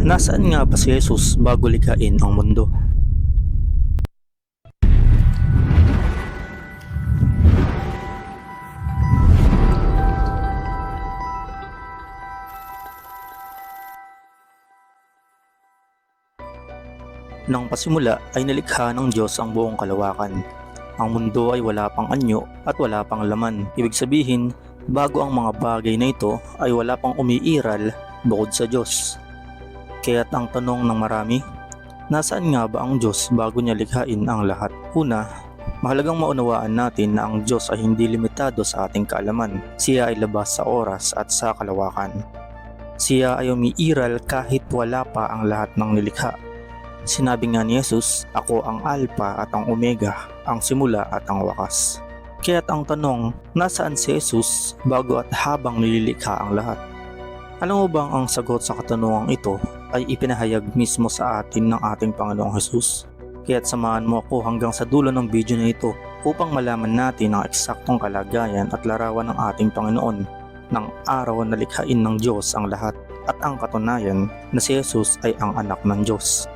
Nasaan nga ba si Jesus bago likhain ang mundo? Nang pasimula ay nalikha ng Diyos ang buong kalawakan. Ang mundo ay wala pang anyo at wala pang laman. Ibig sabihin, bago ang mga bagay na ito ay wala pang umiiral bukod sa Diyos. Kaya't ang tanong ng marami, nasaan nga ba ang Diyos bago niya likhain ang lahat? Una, mahalagang maunawaan natin na ang Diyos ay hindi limitado sa ating kaalaman. Siya ay labas sa oras at sa kalawakan. Siya ay umiiral kahit wala pa ang lahat ng nilikha. Sinabi nga ni Jesus, Ako ang Alpha at ang Omega, ang simula at ang wakas. Kaya't ang tanong, nasaan si Jesus bago at habang nililikha ang lahat? Alam mo bang ang sagot sa katanungang ito ay ipinahayag mismo sa atin ng ating Panginoong Jesus? Kaya't samahan mo ako hanggang sa dulo ng video na ito upang malaman natin ang eksaktong kalagayan at larawan ng ating Panginoon ng araw na likhain ng Diyos ang lahat at ang katunayan na si Jesus ay ang anak ng Diyos.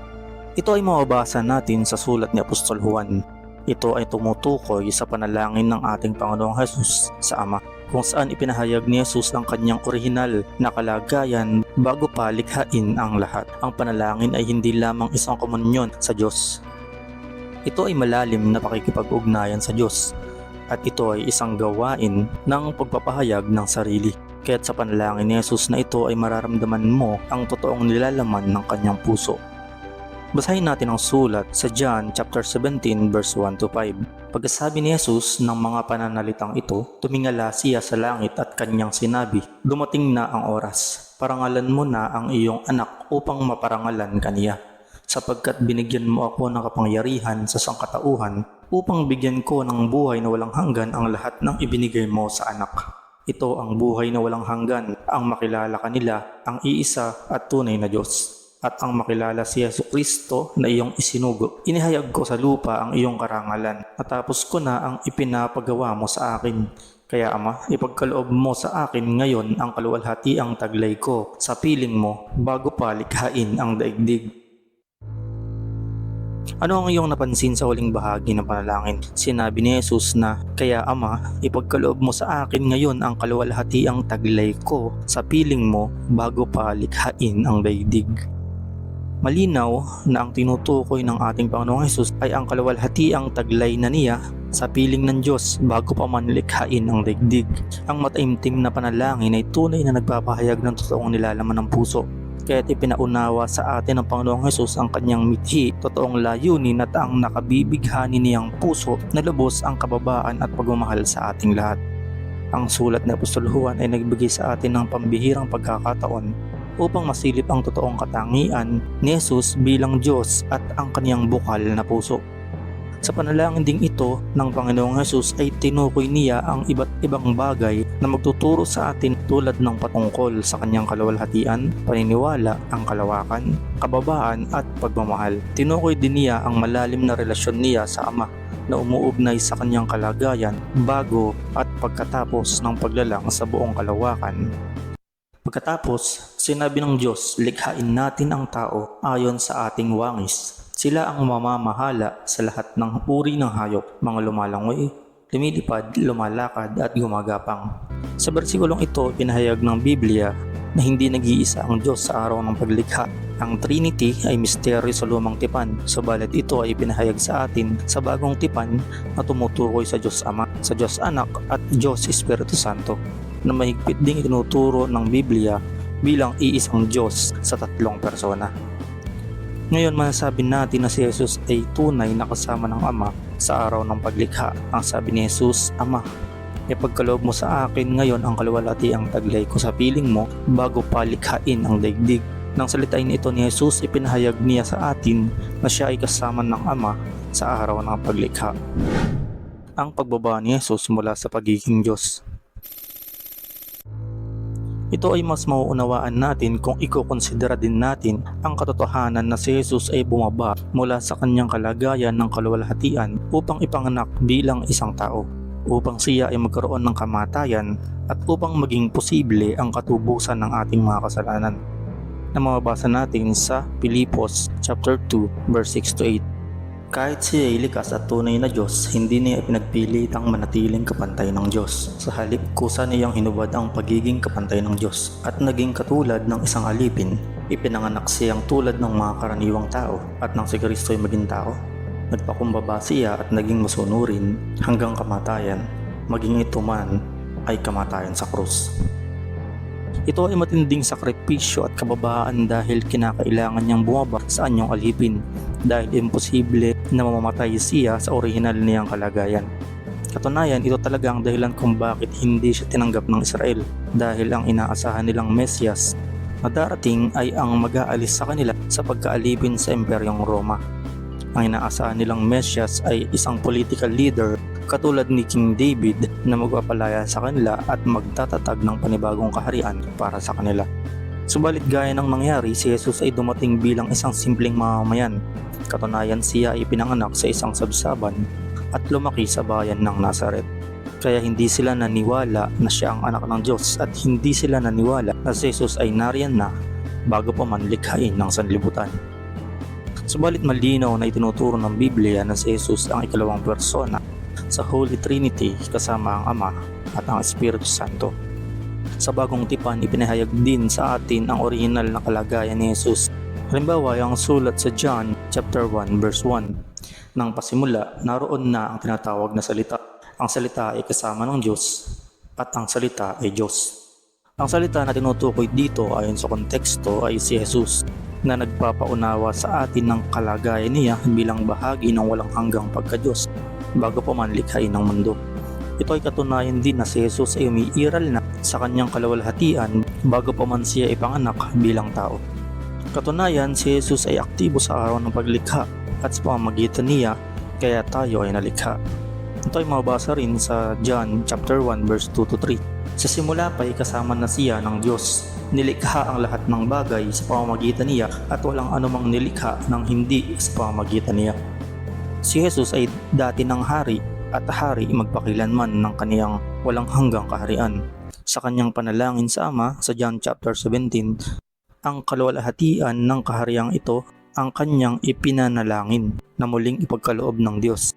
Ito ay mababasa natin sa sulat ni Apostol Juan. Ito ay tumutukoy sa panalangin ng ating Panginoong Jesus sa Ama kung saan ipinahayag ni Jesus ang kanyang orihinal na kalagayan bago pa likhain ang lahat. Ang panalangin ay hindi lamang isang komunyon sa Diyos. Ito ay malalim na pakikipag-ugnayan sa Diyos at ito ay isang gawain ng pagpapahayag ng sarili. Kaya't sa panalangin ni Jesus na ito ay mararamdaman mo ang totoong nilalaman ng kanyang puso. Basahin natin ang sulat sa John chapter 17 verse 1 to 5. Pagkasabi ni Jesus ng mga pananalitang ito, tumingala siya sa langit at kanyang sinabi, Dumating na ang oras, parangalan mo na ang iyong anak upang maparangalan kaniya. Sapagkat binigyan mo ako ng kapangyarihan sa sangkatauhan upang bigyan ko ng buhay na walang hanggan ang lahat ng ibinigay mo sa anak. Ito ang buhay na walang hanggan, ang makilala kanila, ang iisa at tunay na Diyos at ang makilala si Yesu Kristo na iyong isinugo. Inihayag ko sa lupa ang iyong karangalan. Natapos ko na ang ipinapagawa mo sa akin. Kaya Ama, ipagkaloob mo sa akin ngayon ang kaluwalhati ang taglay ko sa piling mo bago pa likhain ang daigdig. Ano ang iyong napansin sa huling bahagi ng panalangin? Sinabi ni Jesus na, Kaya Ama, ipagkaloob mo sa akin ngayon ang kaluwalhati ang taglay ko sa piling mo bago pa likhain ang daigdig. Malinaw na ang tinutukoy ng ating Panginoong Hesus ay ang kaluwalhatiang taglay na niya sa piling ng Diyos bago pa man likhain ang daigdig. Ang mataimtim na panalangin ay tunay na nagpapahayag ng totoong nilalaman ng puso. Kaya't ipinaunawa sa atin ng Panginoong Hesus ang kanyang mithi, totoong layunin at ang nakabibighani niyang puso na lubos ang kababaan at pagmamahal sa ating lahat. Ang sulat ni Apostol Juan ay nagbigay sa atin ng pambihirang pagkakataon upang masilip ang totoong katangian ni Jesus bilang Diyos at ang kaniyang bukal na puso. Sa panalangin ding ito ng Panginoong Jesus ay tinukoy niya ang iba't ibang bagay na magtuturo sa atin tulad ng patungkol sa kanyang kalawalhatian, paniniwala, ang kalawakan, kababaan at pagmamahal. Tinukoy din niya ang malalim na relasyon niya sa Ama na umuugnay sa kanyang kalagayan bago at pagkatapos ng paglalang sa buong kalawakan Pagkatapos, sinabi ng Diyos, likhain natin ang tao ayon sa ating wangis. Sila ang mamamahala sa lahat ng uri ng hayop, mga lumalangoy, lumilipad, lumalakad at gumagapang. Sa bersikulong ito, pinahayag ng Biblia na hindi nag-iisa ang Diyos sa araw ng paglikha. Ang Trinity ay misteryo sa lumang tipan, subalit ito ay pinahayag sa atin sa bagong tipan na tumutukoy sa Diyos Ama, sa Diyos Anak at Diyos Espiritu Santo na mahigpit ding itinuturo ng Biblia bilang iisang Diyos sa tatlong persona. Ngayon masasabi natin na si Jesus ay tunay na kasama ng Ama sa araw ng paglikha. Ang sabi ni Jesus, Ama, ipagkaloob mo sa akin ngayon ang kaluwalhati ang taglay ko sa piling mo bago palikhain ang daigdig. Nang salitain ito ni Jesus, ipinahayag niya sa atin na siya ay kasama ng Ama sa araw ng paglikha. Ang pagbaba ni Jesus mula sa pagiging Diyos ito ay mas mauunawaan natin kung ikokonsidera din natin ang katotohanan na si Jesus ay bumaba mula sa kanyang kalagayan ng kaluwalhatian upang ipanganak bilang isang tao upang siya ay magkaroon ng kamatayan at upang maging posible ang katubusan ng ating mga kasalanan. na mababasa natin sa Pilipos chapter 2 verse 6 to 8. Kahit ay likas at tunay na Diyos, hindi niya pinagpilitang manatiling kapantay ng Diyos. Sa halip, kusa niyang hinubad ang pagiging kapantay ng Diyos at naging katulad ng isang alipin. Ipinanganak siyang tulad ng mga karaniwang tao at nang si Kristo ay maging tao. Nagpakumbaba siya at naging masunurin hanggang kamatayan, maging ito man ay kamatayan sa krus. Ito ay matinding sakripisyo at kababaan dahil kinakailangan niyang bumaba sa anyong alipin dahil imposible na mamamatay siya sa orihinal niyang kalagayan. Katunayan, ito talaga ang dahilan kung bakit hindi siya tinanggap ng Israel dahil ang inaasahan nilang Mesyas na darating ay ang mag-aalis sa kanila sa pagkaalipin sa Imperyong Roma. Ang inaasahan nilang Mesyas ay isang political leader katulad ni King David na magpapalaya sa kanila at magtatatag ng panibagong kaharian para sa kanila. Subalit gaya ng nangyari, si Jesus ay dumating bilang isang simpleng mamamayan. Katunayan siya ay pinanganak sa isang sabsaban at lumaki sa bayan ng Nazaret. Kaya hindi sila naniwala na siya ang anak ng Diyos at hindi sila naniwala na si Jesus ay nariyan na bago pa man likhain ng sanlibutan. Subalit malinaw na itinuturo ng Biblia na si Jesus ang ikalawang persona sa Holy Trinity kasama ang Ama at ang Espiritu Santo. Sa bagong tipan, ipinahayag din sa atin ang original na kalagayan ni Jesus. Halimbawa, ang sulat sa John chapter 1 verse 1. Nang pasimula, naroon na ang tinatawag na salita. Ang salita ay kasama ng Diyos at ang salita ay Diyos. Ang salita na tinutukoy dito ayon sa konteksto ay si Jesus na nagpapaunawa sa atin ng kalagayan niya bilang bahagi ng walang hanggang pagka-Diyos bago pa man likhain ng mundo. Ito ay katunayan din na si Jesus ay umiiral na sa kanyang kalawalhatian bago pa man siya ipanganak bilang tao. Katunayan, si Jesus ay aktibo sa araw ng paglikha at sa pamamagitan niya kaya tayo ay nalikha. Ito ay mabasa rin sa John chapter 1 verse 2 to 3. Sa simula pa ay kasama na siya ng Diyos. Nilikha ang lahat ng bagay sa pamamagitan niya at walang anumang nilikha ng hindi sa pamamagitan niya. Si Jesus ay dati ng hari at hari magpakilanman ng kaniyang walang hanggang kaharian. Sa kanyang panalangin sa Ama sa John chapter 17, ang kalwalhatian ng kahariang ito ang kanyang ipinanalangin na muling ipagkaloob ng Diyos.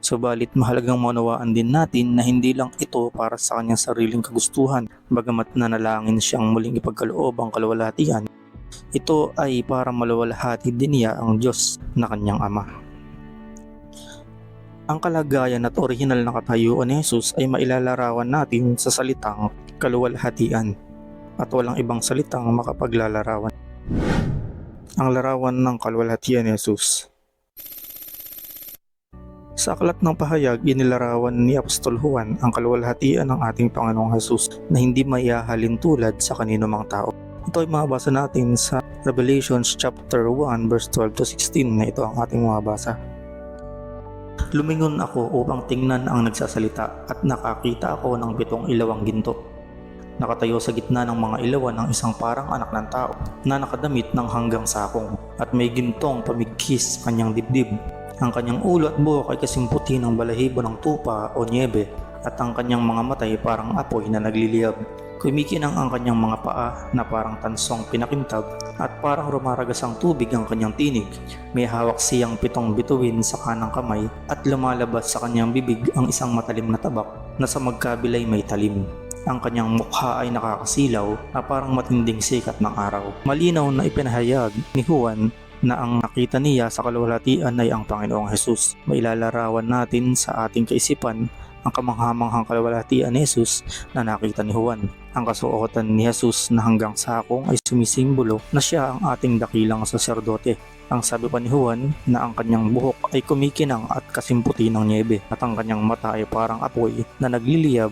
Subalit mahalagang maunawaan din natin na hindi lang ito para sa kanyang sariling kagustuhan bagamat nanalangin siyang muling ipagkaloob ang kalwalhatian. Ito ay para malawalhati din niya ang Diyos na kanyang Ama. Ang kalagayan at orihinal na katayuan ni Jesus ay mailalarawan natin sa salitang kaluwalhatian at walang ibang salitang makapaglalarawan. Ang larawan ng kaluwalhatian ni Jesus Sa aklat ng pahayag, inilarawan ni Apostol Juan ang kaluwalhatian ng ating Panginoong Jesus na hindi maihahalin tulad sa kanino mang tao. Ito ay mabasa natin sa Revelations chapter 1 verse 12 to 16 na ito ang ating mabasa. Lumingon ako upang tingnan ang nagsasalita at nakakita ako ng pitong ilawang ginto. Nakatayo sa gitna ng mga ilawan ng isang parang anak ng tao na nakadamit ng hanggang sakong at may gintong pamigkis sa kanyang dibdib. Ang kanyang ulo at buhok ay kasimputi ng balahibo ng tupa o niebe at ang kanyang mga mata ay parang apoy na nagliliyab. Kumikinang ang kanyang mga paa na parang tansong pinakintab at parang rumaragas ang tubig ang kanyang tinig. May hawak siyang pitong bituin sa kanang kamay at lumalabas sa kanyang bibig ang isang matalim na tabak na sa magkabilay may talim. Ang kanyang mukha ay nakakasilaw na parang matinding sikat ng araw. Malinaw na ipinahayag ni Juan na ang nakita niya sa kalwalhatian ay ang Panginoong Jesus. Mailalarawan natin sa ating kaisipan ang kamanghamanghang kalwalhatian ni Jesus na nakita ni Juan. Ang kasuotan ni Jesus na hanggang sakong ay sumisimbolo na siya ang ating dakilang saserdote. Ang sabi pa ni Juan na ang kanyang buhok ay kumikinang at kasimputi ng niebe at ang kanyang mata ay parang apoy na nagliliyab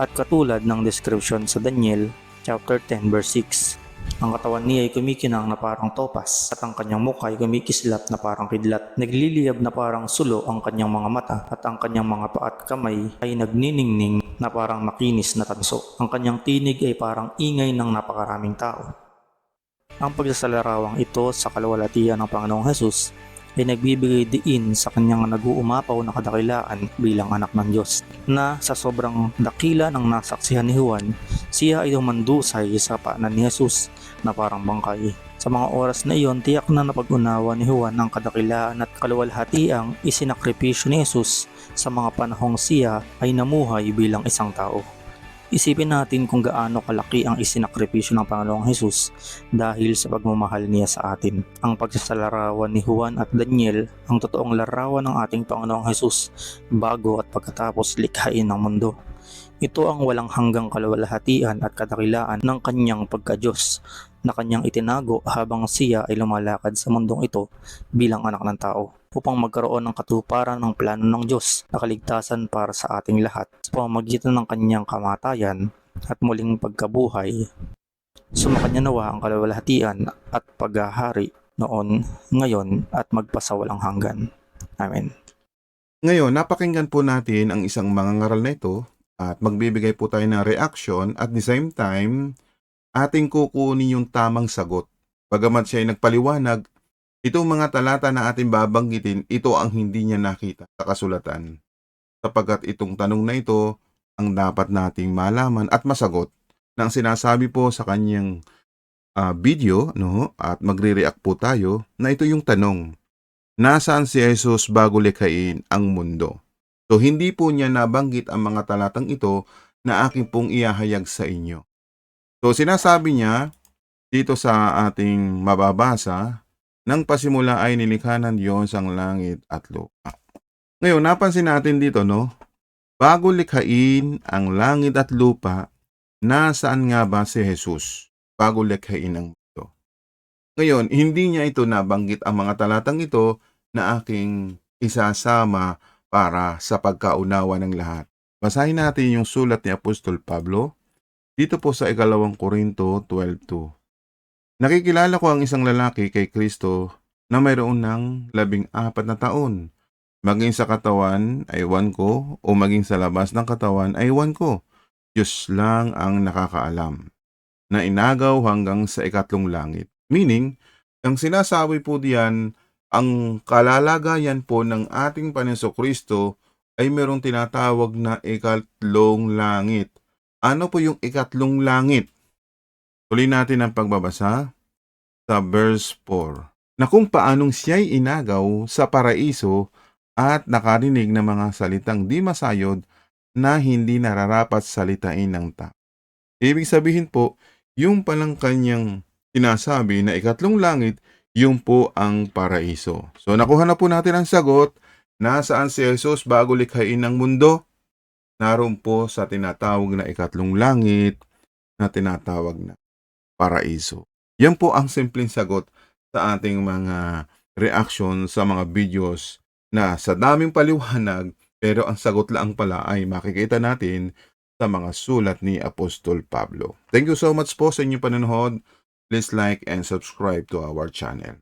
at katulad ng description sa Daniel chapter 10 verse 6. Ang katawan niya ay kumikinang na parang topas at ang kanyang mukha ay kumikislap na parang kidlat. Nagliliyab na parang sulo ang kanyang mga mata at ang kanyang mga paa at kamay ay nagniningning na parang makinis na tanso. Ang kanyang tinig ay parang ingay ng napakaraming tao. Ang pagsasalarawang ito sa kalwalatian ng Panginoong Hesus ay nagbibigay diin sa kanyang nag-uumapaw na kadakilaan bilang anak ng Diyos na sa sobrang dakila ng nasaksihan ni Juan, siya ay humandusay sa paanan ni Jesus na parang bangkay. Sa mga oras na iyon, tiyak na napag-unawa ni Juan ang kadakilaan at kaluwalhatiang isinakripisyo ni Jesus sa mga panahong siya ay namuhay bilang isang tao. Isipin natin kung gaano kalaki ang isinakripisyo ng Panginoong Jesus dahil sa pagmamahal niya sa atin. Ang pagsasalarawan ni Juan at Daniel ang totoong larawan ng ating Panginoong Jesus bago at pagkatapos likhain ng mundo. Ito ang walang hanggang kalawalhatian at kadakilaan ng kanyang pagka-Diyos na kanyang itinago habang siya ay lumalakad sa mundong ito bilang anak ng tao upang magkaroon ng katuparan ng plano ng Diyos na kaligtasan para sa ating lahat sa pamamagitan ng kanyang kamatayan at muling pagkabuhay. Sumakanya nawa ang kalawalhatian at paghahari noon, ngayon at magpasawalang hanggan. Amen. Ngayon, napakinggan po natin ang isang mangangaral na ito at magbibigay po tayo ng reaction at the same time, ating kukunin yung tamang sagot. Bagamat siya ay nagpaliwanag, itong mga talata na ating babanggitin, ito ang hindi niya nakita sa kasulatan. Sapagkat itong tanong na ito ang dapat nating malaman at masagot ang sinasabi po sa kanyang ah, video no, at magre-react po tayo na ito yung tanong. Nasaan si Jesus bago likhain ang mundo? So hindi po niya nabanggit ang mga talatang ito na aking pong iahayag sa inyo. So sinasabi niya dito sa ating mababasa, nang pasimula ay nilikha ng Diyos ang langit at lupa. Ngayon, napansin natin dito, no? Bago likhain ang langit at lupa, nasaan nga ba si Jesus bago likhain ang mundo? Ngayon, hindi niya ito nabanggit ang mga talatang ito na aking isasama para sa pagkaunawa ng lahat. Basahin natin yung sulat ni Apostol Pablo dito po sa ikalawang Korinto 12.2. Nakikilala ko ang isang lalaki kay Kristo na mayroon ng labing apat na taon. Maging sa katawan ay iwan ko o maging sa labas ng katawan ay iwan ko. Diyos lang ang nakakaalam. Na inagaw hanggang sa ikatlong langit. Meaning, ang sinasabi po diyan ang kalalagayan po ng ating Panginoon Kristo ay merong tinatawag na ikatlong langit. Ano po yung ikatlong langit? Tuloy natin ang pagbabasa sa verse 4 na kung paanong siya'y inagaw sa paraiso at nakarinig ng mga salitang di masayod na hindi nararapat salitain ng tao. Ibig sabihin po, yung palang kanyang sinasabi na ikatlong langit yung po ang paraiso. So nakuha na po natin ang sagot, nasaan si Jesus bago likhain ang mundo? Naroon po sa tinatawag na ikatlong langit na tinatawag na paraiso. Yan po ang simpleng sagot sa ating mga reaction sa mga videos na sa daming paliwanag pero ang sagot lang pala ay makikita natin sa mga sulat ni Apostol Pablo. Thank you so much po sa inyong panonood. Please like and subscribe to our channel.